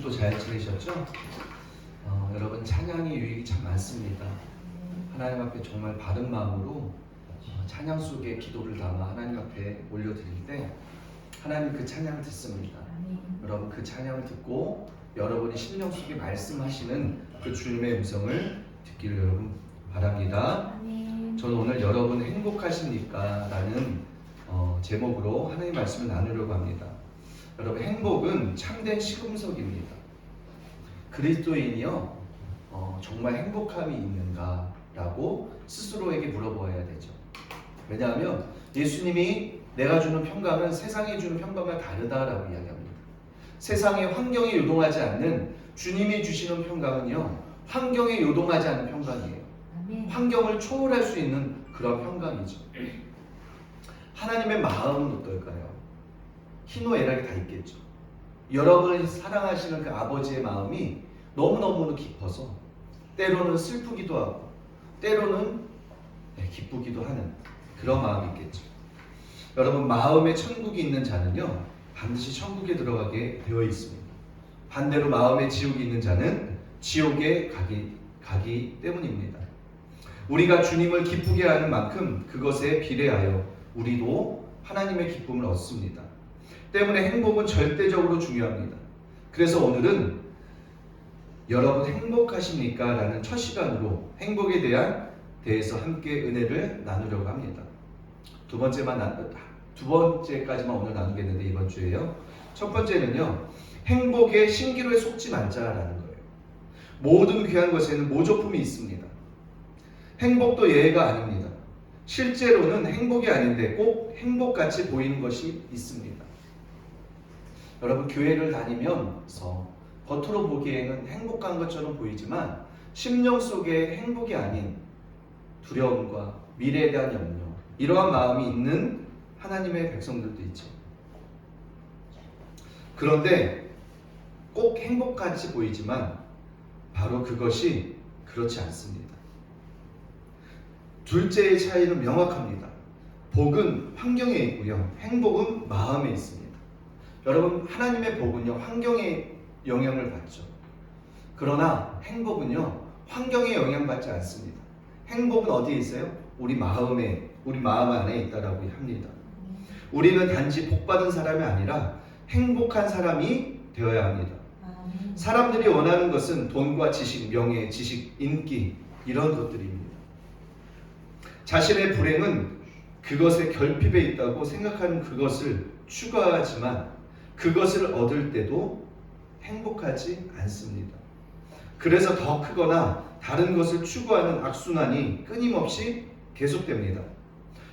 주도 잘 지내셨죠? 어, 여러분 찬양의 유익이 참 많습니다. 하나님 앞에 정말 바른 마음으로 어, 찬양 속에 기도를 담아 하나님 앞에 올려드릴 때 하나님 그 찬양을 듣습니다. 여러분 그 찬양을 듣고 여러분이 심령 속에 말씀하시는 그 주님의 음성을 듣기를 여러분 바랍니다. 저는 오늘 여러분 행복하십니까? 라는 어, 제목으로 하나님 말씀을 나누려고 합니다. 여러분 행복은 참된 시금석입니다. 그리스도인이요 어, 정말 행복함이 있는가라고 스스로에게 물어보아야 되죠. 왜냐하면 예수님이 내가 주는 평강은 세상이 주는 평강과 다르다라고 이야기합니다. 세상의 환경에 요동하지 않는 주님이 주시는 평강은요 환경에 요동하지 않는 평강이에요. 환경을 초월할 수 있는 그런 평강이죠. 하나님의 마음은 어떨까요? 희노애락이 다 있겠죠. 여러분을 사랑하시는 그 아버지의 마음이 너무너무 깊어서 때로는 슬프기도 하고 때로는 네, 기쁘기도 하는 그런 마음이 있겠죠. 여러분 마음에 천국이 있는 자는요 반드시 천국에 들어가게 되어 있습니다. 반대로 마음에 지옥이 있는 자는 지옥에 가기 가기 때문입니다. 우리가 주님을 기쁘게 하는 만큼 그것에 비례하여 우리도 하나님의 기쁨을 얻습니다. 때문에 행복은 절대적으로 중요합니다. 그래서 오늘은 여러분 행복하십니까? 라는 첫 시간으로 행복에 대한 대해서 함께 은혜를 나누려고 합니다. 두 번째만 나, 두 번째까지만 오늘 나누겠는데 이번 주에요. 첫 번째는요. 행복의 신기로에 속지 말자라는 거예요. 모든 귀한 것에는 모조품이 있습니다. 행복도 예외가 아닙니다. 실제로는 행복이 아닌데 꼭 행복같이 보이는 것이 있습니다. 여러분 교회를 다니면서 겉으로 보기에는 행복한 것처럼 보이지만 심령 속에 행복이 아닌 두려움과 미래에 대한 염려 이러한 마음이 있는 하나님의 백성들도 있죠. 그런데 꼭 행복같이 보이지만 바로 그것이 그렇지 않습니다. 둘째의 차이는 명확합니다. 복은 환경에 있고요. 행복은 마음에 있습니다. 여러분, 하나님의 복은요, 환경에 영향을 받죠. 그러나 행복은요, 환경에 영향받지 않습니다. 행복은 어디에 있어요? 우리 마음에, 우리 마음 안에 있다라고 합니다. 우리는 단지 복 받은 사람이 아니라 행복한 사람이 되어야 합니다. 사람들이 원하는 것은 돈과 지식, 명예, 지식, 인기 이런 것들입니다. 자신의 불행은 그것의 결핍에 있다고 생각하는 그것을 추구하지만 그것을 얻을 때도 행복하지 않습니다. 그래서 더 크거나 다른 것을 추구하는 악순환이 끊임없이 계속됩니다.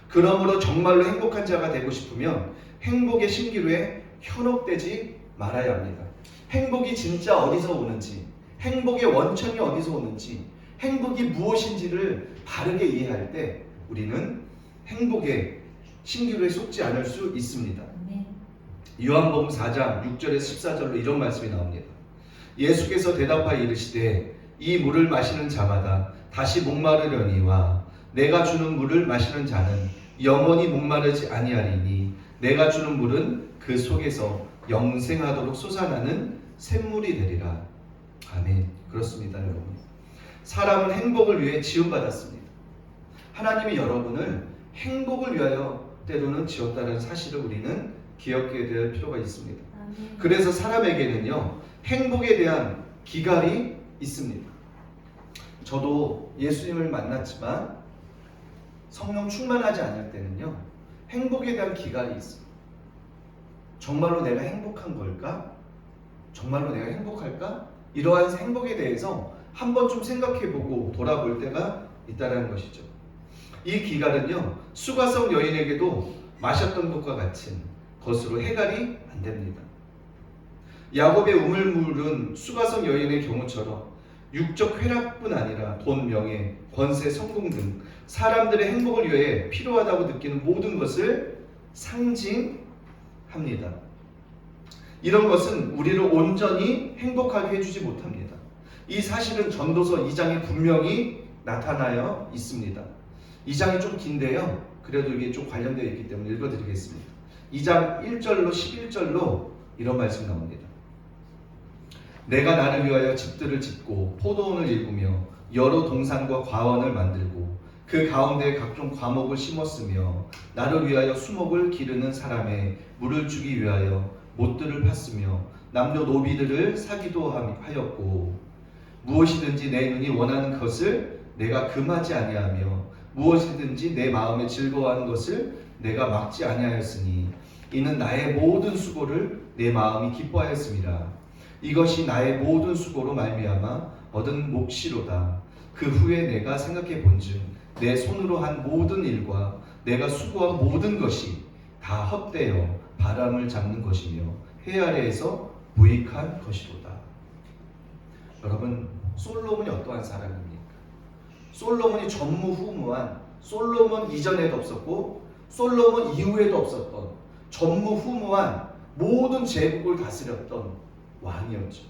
그러므로 정말로 행복한 자가 되고 싶으면 행복의 신기루에 현혹되지 말아야 합니다. 행복이 진짜 어디서 오는지, 행복의 원천이 어디서 오는지, 행복이 무엇인지를 바르게 이해할 때 우리는 행복의 신기루에 속지 않을 수 있습니다. 요한복음 4장 6절에서 14절로 이런 말씀이 나옵니다. 예수께서 대답하여 이르시되 이 물을 마시는 자마다 다시 목마르려니와 내가 주는 물을 마시는 자는 영원히 목마르지 아니하리니 내가 주는 물은 그 속에서 영생하도록 솟아나는 샘물이 되리라. 아멘. 그렇습니다, 여러분. 사람은 행복을 위해 지음받았습니다. 하나님이 여러분을 행복을 위하여 때로는 지었다는 사실을 우리는 기억해야 될 필요가 있습니다. 그래서 사람에게는요, 행복에 대한 기갈이 있습니다. 저도 예수님을 만났지만 성령 충만하지 않을 때는요, 행복에 대한 기갈이 있습니다. 정말로 내가 행복한 걸까? 정말로 내가 행복할까? 이러한 행복에 대해서 한 번좀 생각해보고 돌아볼 때가 있다는 것이죠. 이 기갈은요, 수가성 여인에게도 마셨던 것과 같은 것으로 해갈이 안 됩니다. 야곱의 우물물은 수가성 여인의 경우처럼 육적 쾌락뿐 아니라 돈, 명예, 권세, 성공 등 사람들의 행복을 위해 필요하다고 느끼는 모든 것을 상징합니다. 이런 것은 우리를 온전히 행복하게 해주지 못합니다. 이 사실은 전도서 2장에 분명히 나타나여 있습니다. 2장이 좀 긴데요. 그래도 이게 좀 관련되어 있기 때문에 읽어드리겠습니다. 2장 1절로 11절로 이런 말씀이 나옵니다. 내가 나를 위하여 집들을 짓고 포도원을 일구며 여러 동산과 과원을 만들고 그 가운데 각종 과목을 심었으며 나를 위하여 수목을 기르는 사람의 물을 주기 위하여 못들을 팠으며 남녀 노비들을 사기도 함- 하였고 무엇이든지 내 눈이 원하는 것을 내가 금하지 아니하며 무엇이든지 내 마음에 즐거워하는 것을 내가 막지 아니하였으니 이는 나의 모든 수고를 내 마음이 기뻐하였습니다. 이것이 나의 모든 수고로 말미암아 얻은 몫이로다. 그 후에 내가 생각해 본즉 내 손으로 한 모든 일과 내가 수고한 모든 것이 다 헛되어 바람을 잡는 것이며 해 아래에서 무익한 것이로다. 여러분 솔로몬이 어떠한 사람입니까? 솔로몬이 전무후무한 솔로몬 이전에도 없었고 솔로몬 이후에도 없었던 전무후무한 모든 제국을 다스렸던 왕이었죠.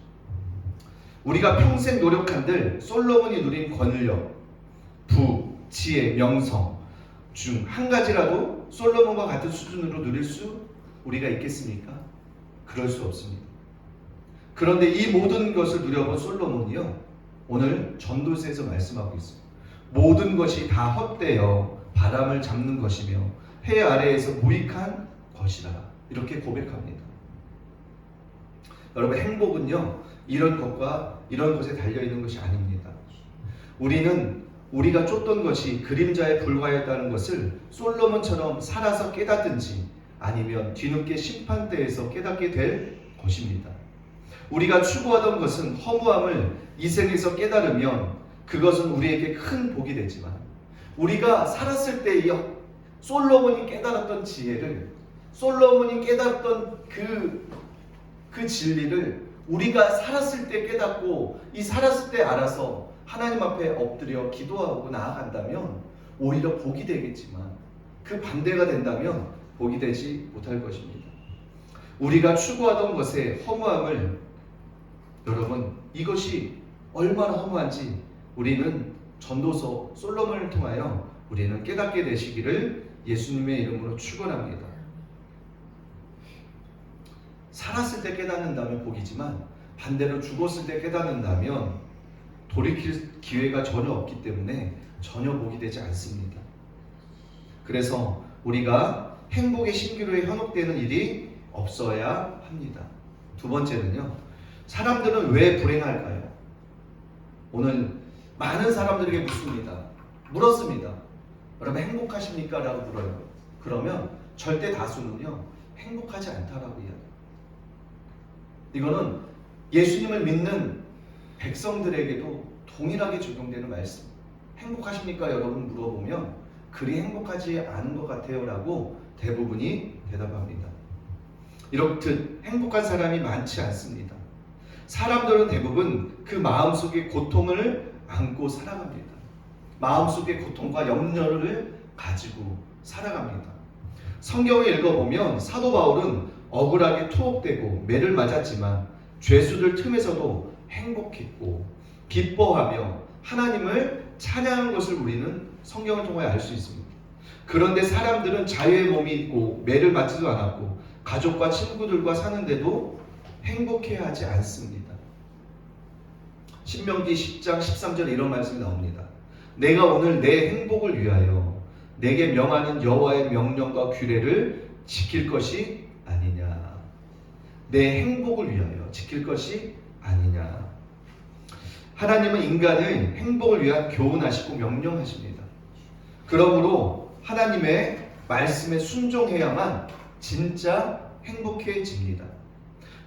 우리가 평생 노력한들 솔로몬이 누린 권력, 부, 지혜, 명성 중 한 가지라도 솔로몬과 같은 수준으로 누릴 수 우리가 있겠습니까? 그럴 수 없습니다. 그런데 이 모든 것을 누려본 솔로몬이요 오늘 전도서에서 말씀하고 있습니다. 모든 것이 다 헛되어 바람을 잡는 것이며 해 아래에서 무익한 것이라 이렇게 고백합니다. 여러분 행복은요 이런 것과 이런 것에 달려 있는 것이 아닙니다. 우리는 우리가 쫓던 것이 그림자에 불과했다는 것을 솔로몬처럼 살아서 깨닫든지 아니면 뒤늦게 심판대에서 깨닫게 될 것입니다. 우리가 추구하던 것은 허무함을 이 생에서 깨달으면 그것은 우리에게 큰 복이 되지만 우리가 살았을 때이 솔로몬이 깨달았던 지혜를 솔로몬이 깨달았던 그, 그 진리를 우리가 살았을 때 깨닫고 이 살았을 때 알아서 하나님 앞에 엎드려 기도하고 나아간다면 오히려 복이 되겠지만 그 반대가 된다면 복이 되지 못할 것입니다. 우리가 추구하던 것의 허무함을 여러분 이것이 얼마나 허무한지 우리는 전도서 솔로몬을 통하여 우리는 깨닫게 되시기를 예수님의 이름으로 축원합니다. 살았을 때 깨닫는다면 복이지만 반대로 죽었을 때 깨닫는다면 돌이킬 기회가 전혀 없기 때문에 전혀 복이 되지 않습니다. 그래서 우리가 행복의 신기루에 현혹되는 일이 없어야 합니다. 두 번째는요. 사람들은 왜 불행할까요? 오늘 많은 사람들에게 묻습니다. 물었습니다. 여러분 행복하십니까? 라고 물어요. 그러면 절대 다수는요. 행복하지 않다라고 이야기해요. 이거는 예수님을 믿는 백성들에게도 동일하게 적용되는 말씀. 행복하십니까? 여러분 물어보면 그리 행복하지 않은 것 같아요. 라고 대부분이 대답합니다. 이렇듯 행복한 사람이 많지 않습니다. 사람들은 대부분 그 마음속에 고통을 안고 살아갑니다. 마음속에 고통과 염려를 가지고 살아갑니다. 성경을 읽어보면 사도 바울은 억울하게 투옥되고 매를 맞았지만 죄수들 틈에서도 행복했고 기뻐하며 하나님을 찬양한 것을 우리는 성경을 통해 알수 있습니다. 그런데 사람들은 자유의 몸이 있고 매를 맞지도 않았고 가족과 친구들과 사는데도 행복해하지 않습니다. 신명기 10장 13절에 이런 말씀이 나옵니다. 내가 오늘 내 행복을 위하여 내게 명하는 여호와의 명령과 규례를 지킬 것이 아니냐. 내 행복을 위하여 지킬 것이 아니냐. 하나님은 인간을 행복을 위한 교훈하시고 명령하십니다. 그러므로 하나님의 말씀에 순종해야만 진짜 행복해집니다.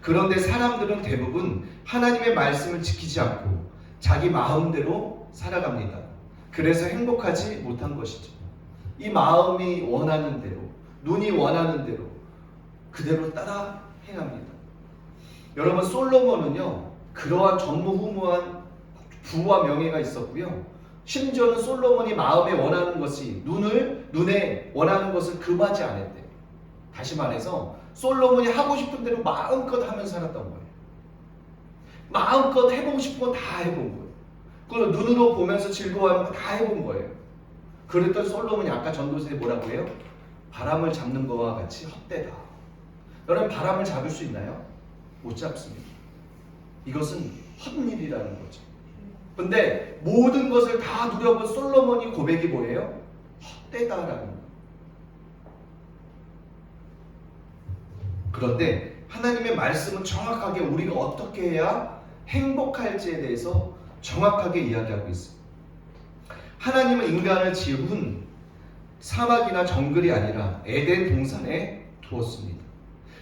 그런데 사람들은 대부분 하나님의 말씀을 지키지 않고 자기 마음대로 살아갑니다. 그래서 행복하지 못한 것이죠. 이 마음이 원하는 대로, 눈이 원하는 대로 그대로 따라 행합니다. 여러분 솔로몬은요 그러한 전무후무한 부와 명예가 있었고요. 심지어는 솔로몬이 마음에 원하는 것이 눈을 눈에 원하는 것을 금하지 않았대. 다시 말해서 솔로몬이 하고 싶은 대로 마음껏 하면서 살았던 거예요. 마음껏 해보고 싶은 건 다 해본 거예요. 그걸 눈으로 보면서 즐거워하는 거 다 해본 거예요. 그랬던 솔로몬이 아까 전도서에 뭐라고 해요? 바람을 잡는 거와 같이 헛되다. 여러분 바람을 잡을 수 있나요? 못 잡습니다. 이것은 헛일이라는 거죠. 근데 모든 것을 다 누려본 솔로몬이 고백이 뭐예요? 헛되다라는 거. 그런데 하나님의 말씀은 정확하게 우리가 어떻게 해야 행복할지에 대해서 정확하게 이야기하고 있습니다. 하나님은 인간을 지은 사막이나 정글이 아니라 에덴 동산에 두었습니다.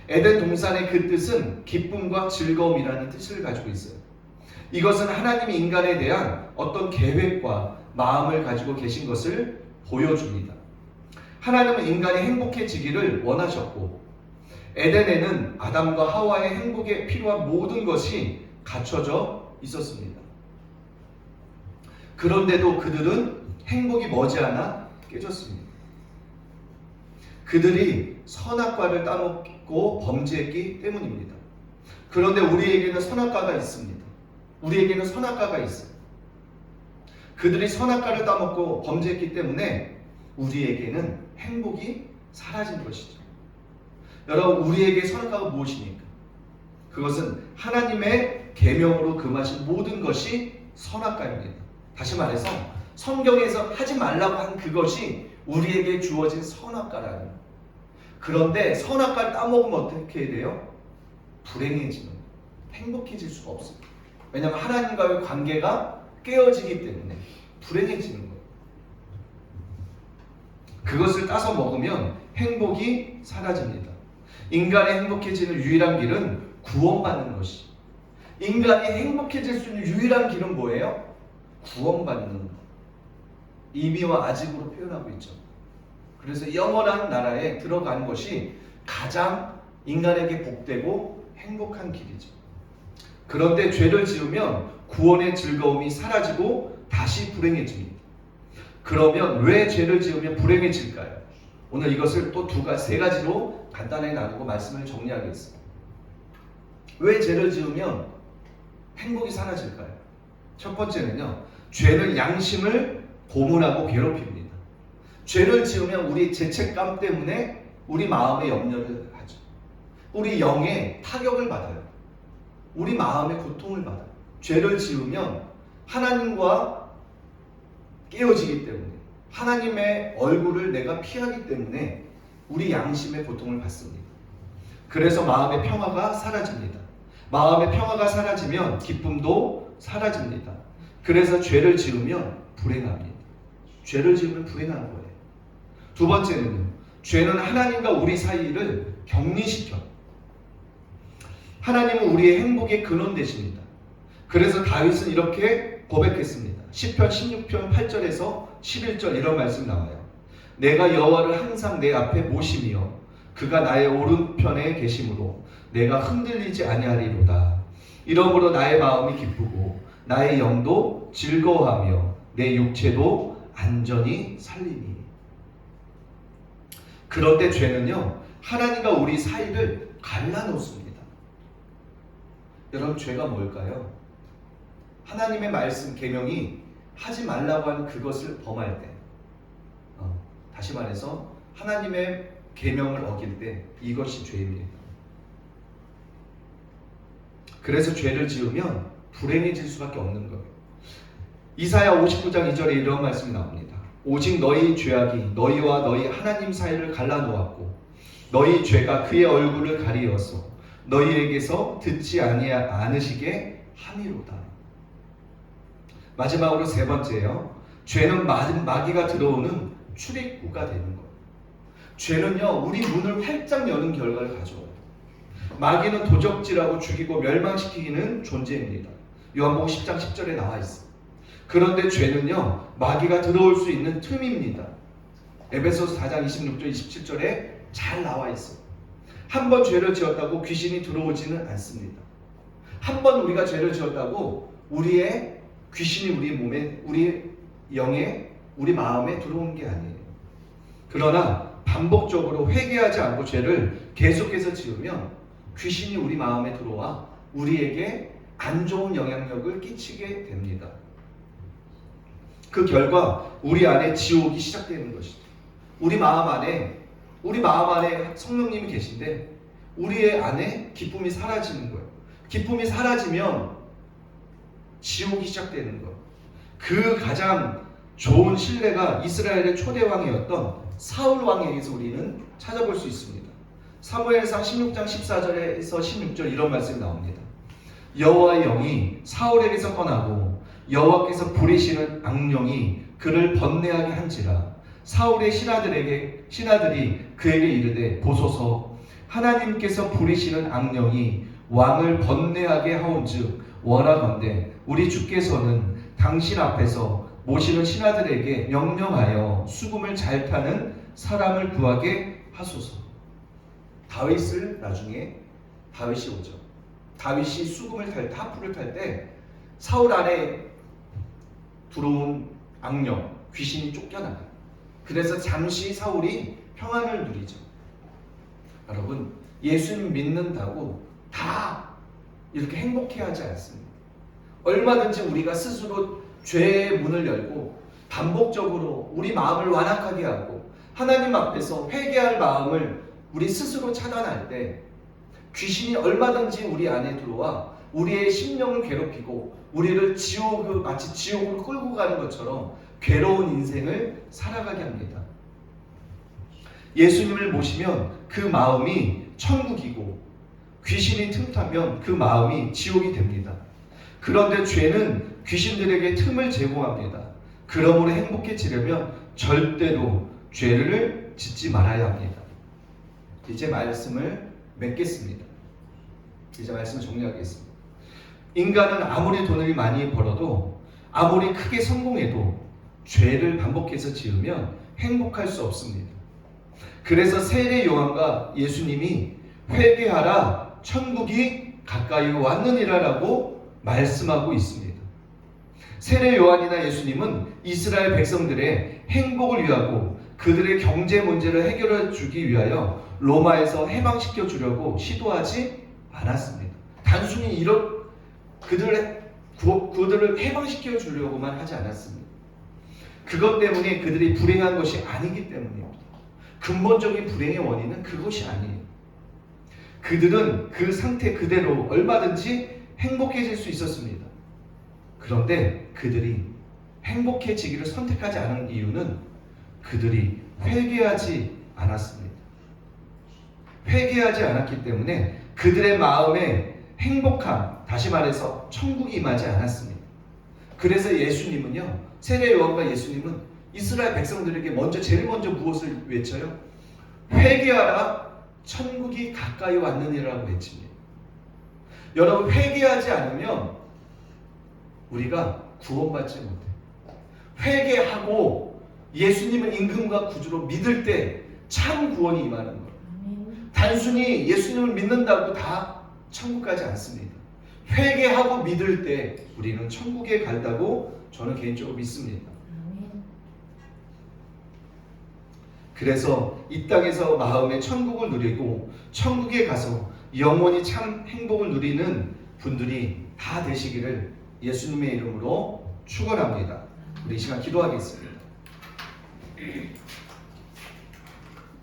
에덴 동산의 그 뜻은 기쁨과 즐거움이라는 뜻을 가지고 있어요. 이것은 하나님이 인간에 대한 어떤 계획과 마음을 가지고 계신 것을 보여줍니다. 하나님은 인간이 행복해지기를 원하셨고 에덴에는 아담과 하와의 행복에 필요한 모든 것이 갖춰져 있었습니다. 그런데도 그들은 행복이 머지않아 깨졌습니다. 그들이 선악과를 따먹고 범죄했기 때문입니다. 그런데 우리에게는 선악과가 있습니다. 우리에게는 선악과가 있어요. 그들이 선악과를 따먹고 범죄했기 때문에 우리에게는 행복이 사라진 것이죠. 여러분, 우리에게 선악과가 무엇입니까? 그것은 하나님의 계명으로 금하신 모든 것이 선악과입니다. 다시 말해서 성경에서 하지 말라고 한 그것이 우리에게 주어진 선악과라는. 그런데 선악과를 따먹으면 어떻게 돼요? 불행해지는. 행복해질 수가 없어요. 왜냐하면 하나님과의 관계가 깨어지기 때문에 불행해지는 거예요. 그것을 따서 먹으면 행복이 사라집니다. 인간이 행복해지는 유일한 길은 구원받는 것이. 인간이 행복해질 수 있는 유일한 길은 뭐예요? 구원받는 것. 이미와 아직으로 표현하고 있죠. 그래서 영원한 나라에 들어가는 것이 가장 인간에게 복되고 행복한 길이죠. 그런데 죄를 지으면 구원의 즐거움이 사라지고 다시 불행해집니다. 그러면 왜 죄를 지으면 불행해질까요? 오늘 이것을 또 두 가지, 세 가지로 간단하게 나누고 말씀을 정리하겠습니다. 왜 죄를 지으면 행복이 사라질까요? 첫 번째는요, 죄는 양심을 고문하고 괴롭힙니다. 죄를 지으면 우리 죄책감 때문에 우리 마음에 염려를 하죠. 우리 영에 타격을 받아요. 우리 마음에 고통을 받아요. 죄를 지으면 하나님과 깨어지기 때문에 하나님의 얼굴을 내가 피하기 때문에 우리 양심의 고통을 받습니다. 그래서 마음의 평화가 사라집니다. 마음의 평화가 사라지면 기쁨도 사라집니다. 그래서 죄를 지으면 불행합니다. 죄를 지으면 불행한 거예요. 두 번째는요. 죄는 하나님과 우리 사이를 격리시켜. 하나님은 우리의 행복의 근원 되십니다. 그래서 다윗은 이렇게 고백했습니다. 10편 16편 8절에서 11절 이런 말씀 나와요. 내가 여호와를 항상 내 앞에 모심이요 그가 나의 오른편에 계심으로 내가 흔들리지 아니하리로다. 이러므로 나의 마음이 기쁘고 나의 영도 즐거워하며 내 육체도 안전히 살리니. 그런데 죄는요 하나님과 우리 사이를 갈라놓습니다. 여러분 죄가 뭘까요? 하나님의 말씀 계명이 하지 말라고 하는 그것을 범할 때, 어, 다시 말해서 하나님의 계명을 어길 때 이것이 죄입니다. 그래서 죄를 지으면 불행해질 수밖에 없는 거예요. 이사야 59장 2절에 이런 말씀이 나옵니다. 오직 너희 죄악이 너희와 너희 하나님 사이를 갈라놓았고 너희 죄가 그의 얼굴을 가리어서 너희에게서 듣지 아니하 않으시게 함이로다. 마지막으로 세 번째요. 죄는 마귀가 들어오는 출입구가 되는 거예요. 죄는요, 우리 문을 활짝 여는 결과를 가져와요. 마귀는 도적질하고 죽이고 멸망시키는 존재입니다. 요한복음 10장 10절에 나와 있어요. 그런데 죄는요, 마귀가 들어올 수 있는 틈입니다. 에베소서 4장 26절 27절에 잘 나와 있어요. 한 번 죄를 지었다고 귀신이 들어오지는 않습니다. 한 번 우리가 죄를 지었다고 우리의 귀신이 우리 몸에, 우리 영에, 우리 마음에 들어온 게 아니에요. 그러나 반복적으로 회개하지 않고 죄를 계속해서 지으면 귀신이 우리 마음에 들어와 우리에게 안 좋은 영향력을 끼치게 됩니다. 그 결과 우리 안에 지옥이 시작되는 것이죠. 우리 마음 안에 우리 마음 안에 성령님이 계신데 우리의 안에 기쁨이 사라지는 거예요. 기쁨이 사라지면 지옥이 시작되는 것. 그 가장 좋은 신뢰가 이스라엘의 초대 왕이었던 사울 왕에게서 우리는 찾아볼 수 있습니다. 사무엘상 16장 14절에서 16절 이런 말씀이 나옵니다. 여호와의 영이 사울에게서 떠나고 여호와께서 부리시는 악령이 그를 번뇌하게 한지라 사울의 신하들에게 신하들이 그에게 이르되 보소서 하나님께서 부리시는 악령이 왕을 번뇌하게 하온즉 원하건대 우리 주께서는 당신 앞에서 모시는 신하들에게 명령하여 수금을 잘 타는 사람을 구하게 하소서. 다윗을 나중에 다윗이 오죠. 다윗이 수금을 탈 때, 하프를 탈 때 사울 안에 들어온 악령, 귀신이 쫓겨나요. 그래서 잠시 사울이 평안을 누리죠. 여러분, 예수님 믿는다고 다 이렇게 행복해 하지 않습니다. 얼마든지 우리가 스스로 죄의 문을 열고 반복적으로 우리 마음을 완악하게 하고 하나님 앞에서 회개할 마음을 우리 스스로 차단할 때 귀신이 얼마든지 우리 안에 들어와 우리의 심령을 괴롭히고 우리를 지옥 마치 지옥으로 끌고 가는 것처럼 괴로운 인생을 살아가게 합니다. 예수님을 모시면 그 마음이 천국이고 귀신이 틈타면 그 마음이 지옥이 됩니다. 그런데 죄는 귀신들에게 틈을 제공합니다. 그러므로 행복해지려면 절대로 죄를 짓지 말아야 합니다. 이제 말씀을 맺겠습니다. 이제 말씀을 정리하겠습니다. 인간은 아무리 돈을 많이 벌어도 아무리 크게 성공해도 죄를 반복해서 지으면 행복할 수 없습니다. 그래서 세례 요한과 예수님이 회개하라 천국이 가까이 왔느니라라고 말씀하고 있습니다. 세례 요한이나 예수님은 이스라엘 백성들의 행복을 위하고 그들의 경제 문제를 해결해 주기 위하여 로마에서 해방시켜 주려고 시도하지 않았습니다. 단순히 이런 그들의 구- 그들을 해방시켜 주려고만 하지 않았습니다. 그것 때문에 그들이 불행한 것이 아니기 때문입니다. 근본적인 불행의 원인은 그것이 아니에요. 그들은 그 상태 그대로 얼마든지 행복해질 수 있었습니다. 그런데 그들이 행복해지기를 선택하지 않은 이유는 그들이 회개하지 않았습니다. 회개하지 않았기 때문에 그들의 마음에 행복함, 다시 말해서 천국이 임하지 않았습니다. 그래서 예수님은요, 세례 요한과 예수님은 이스라엘 백성들에게 먼저 제일 먼저 무엇을 외쳐요? 회개하라, 천국이 가까이 왔느니라고 외칩니다. 여러분 회개하지 않으면 우리가 구원받지 못해. 회개하고 예수님을 임금과 구주로 믿을 때 참 구원이 임하는 거예요. 단순히 예수님을 믿는다고 다 천국 가지 않습니다. 회개하고 믿을 때 우리는 천국에 간다고 저는 개인적으로 믿습니다. 그래서 이 땅에서 마음의 천국을 누리고 천국에 가서 영원히 참 행복을 누리는 분들이 다 되시기를 예수님의 이름으로 축원합니다. 우리 이 시간 기도하겠습니다.